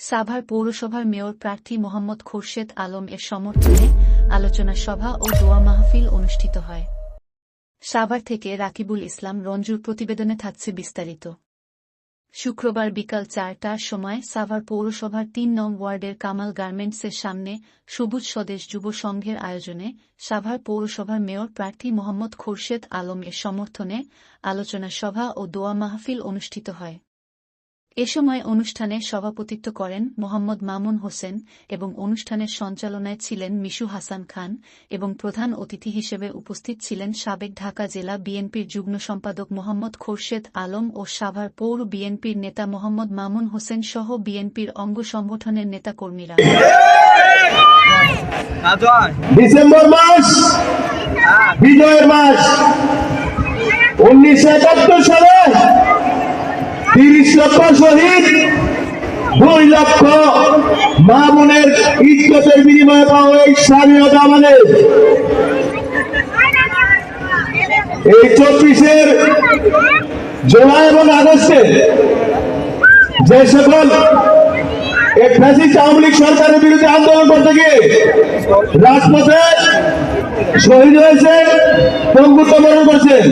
সাভার পৌরসভার মেয়র প্রার্থী মোহাম্মদ খোরশেদ আলম এর সমর্থনে আলোচনা সভা ও দোয়া মাহফিল অনুষ্ঠিত হয়। সাভার থেকে রাকিবুল ইসলাম রঞ্জুর প্রতিবেদনে থাকছে বিস্তারিত। শুক্রবার বিকাল চারটার সময় সাভার পৌরসভার তিন নং ওয়ার্ডের কামাল গার্মেন্টসের সামনে সবুজ স্বদেশ যুব সংঘের আয়োজনে সাভার পৌরসভার মেয়র প্রার্থী মোহাম্মদ খোরশেদ আলম এর সমর্থনে আলোচনা সভা ও দোয়া মাহফিল অনুষ্ঠিত হয়। এ সময় অনুষ্ঠানে সভাপতিত্ব করেন মোহাম্মদ মামুন হোসেন এবং অনুষ্ঠানের সঞ্চালনায় ছিলেন মিশু হাসান খান এবং প্রধান অতিথি হিসেবে উপস্থিত ছিলেন সাবেক ঢাকা জেলা বিএনপির যুগ্ম সম্পাদক মোহাম্মদ খোরশেদ আলম ও সাভার পৌর বিএনপির নেতা মোহাম্মদ মামুন হোসেন সহ বিএনপির অঙ্গ সংগঠনের নেতাকর্মীরা। ডিসেম্বর বিজয়ের মাস। উনিশশো একাত্তর সালে দুই লক্ষ মা বোনের স্বাধীনতা আমাদের। এই চব্বিশের জুলাই এবং আগস্টে যে সকল আওয়ামী লীগ সরকারের বিরুদ্ধে আন্দোলন করতে গিয়ে রাজপথে শহীদ হয়েছেন পঙ্গুত্ব বরণ করছেন।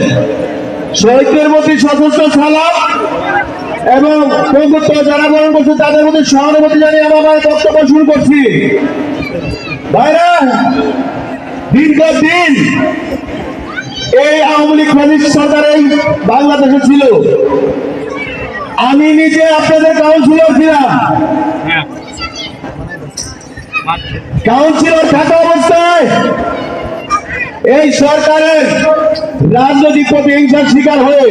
শহীদদের প্রতি সশস্ত্র সালাম এবং পঙ্গুত্ব যারা বরণ করছে, তাদের মধ্যে সহানুভূতি জানিয়ে আমি আমার বক্তব্য শুরু করছি। ভাইরা, দীর্ঘদিন এই আওয়ামী লীগ সরকার এই বাংলাদেশে ছিল। আমি নিজে আপনাদের কাউন্সিলর ছিলাম। কাউন্সিলর থাকা অবস্থায় এই সরকারের রাজনৈতিক প্রতিহিংসার শিকার হয়ে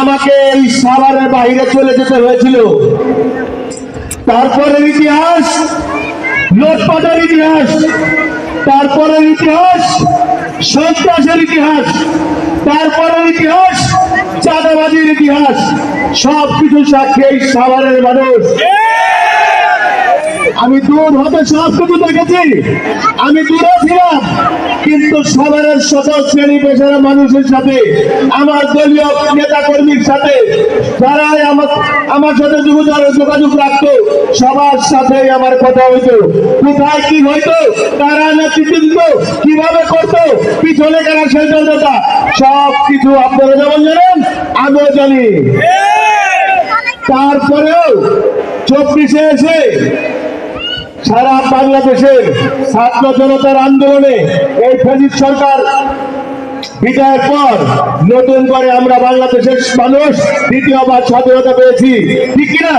আমাকে এই সাভারের বাইরে চলে যেতে হয়েছিল। তারপরের ইতিহাস, লোটপাটের ইতিহাস, তারপরের ইতিহাস, সন্ত্রাসের ইতিহাস, তারপরের ইতিহাস, চাঁদাবাজির ইতিহাস, সবকিছু সাক্ষী এই সাভারের মানুষ। আমি দূর হতে সব কিছু দেখেছি। আমি দূরে ছিলাম কিন্তু সবারের সকল শ্রেণি পেশার মানুষের সাথে আমার দলীয় নেতা কর্মীর সাথে যারাই আমার আমার সাথে যোগাযোগ যোগাযোগ রাখতো সবার সাথে আমার কথা হইতো। কোথায় কি হইতো কারা নেতৃত্ব দিত কীভাবে করতো পিছনে কারা শেষ দা সব কিছু আপনারা যেমন জানেন আমিও জানি। তারপরেও চব্বিশে এসে সারা বাংলাদেশের ছাত্র জনতার আন্দোলনে এই ফেজিত সরকার বিজয়ের পর নতুন করে আমরা বাংলাদেশের মানুষ দ্বিতীয়বার স্বাধীনতা পেয়েছি। ঠিক কিনা?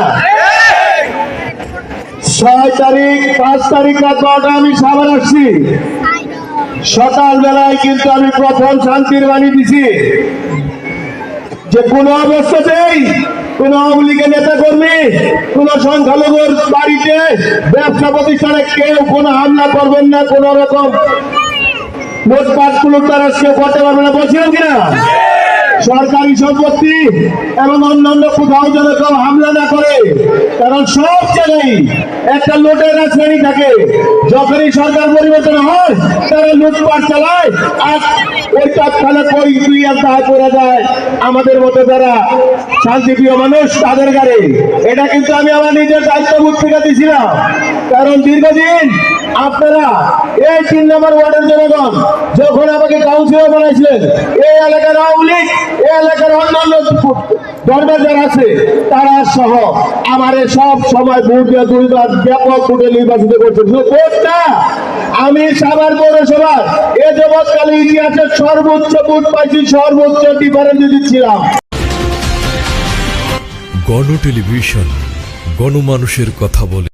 ছয় তারিখ, পাঁচ তারিখ রাত বারোটা আমি সাবার আসছি। সকাল বেলায় কিন্তু আমি প্রথম শান্তির বাণী দিছি যে কোন অবস্থাতেই কোন আওয়ামী লীগের নেতা কর্মী কোন সংখ্যালঘুর বাড়িতে ব্যবসা প্রতিষ্ঠানে কেউ কোনো হামলা করবেন না কোন রকম লুটপাট তারা কেউ করতে পারবে না। বলছিলাম কিনা? সরকারি সম্পত্তি এবং অন্যান্য কোথাও যেন কেউ হামলা না করে কারণ সব জায়গায় একটা লুটেরা শ্রেণি থাকে। যখনই সরকার পরিবর্তন হয়, তারা লুটপাট চালায় আর ওই তৎক্ষণে কই দুই আর তাহা করে যায় আমাদের মতো যারা শান্তিপ্রিয় মানুষ, তাদের গাড়ি। এটা কিন্তু আমি আমার নিজের দায়িত্ববোধ থেকে দিয়েছিলাম কারণ দীর্ঘদিন আপনারা এই তিন নম্বর ওয়ার্ডের জনগণ যখন আমাকে কাউন্সিলর বানাইছিলেন, এই এলাকার আওয়ামী লীগ, এই এলাকার অন্যান্য দরবার যারা আছে, তারা সহ আমারে সব সময় ভোট দেওয়া দুইবার ব্যাপক ভোটে নির্বাচিত করছে। শুধু ভোট না, আমি সাভার পৌরসভার এ জগৎকালে ইতিহাসের সর্বোচ্চ ভোট পাইছি, সর্বোচ্চ ডিফারেন্স দিচ্ছিলাম। গণ টেলিভিশন, গণমানুষের কথা বলে।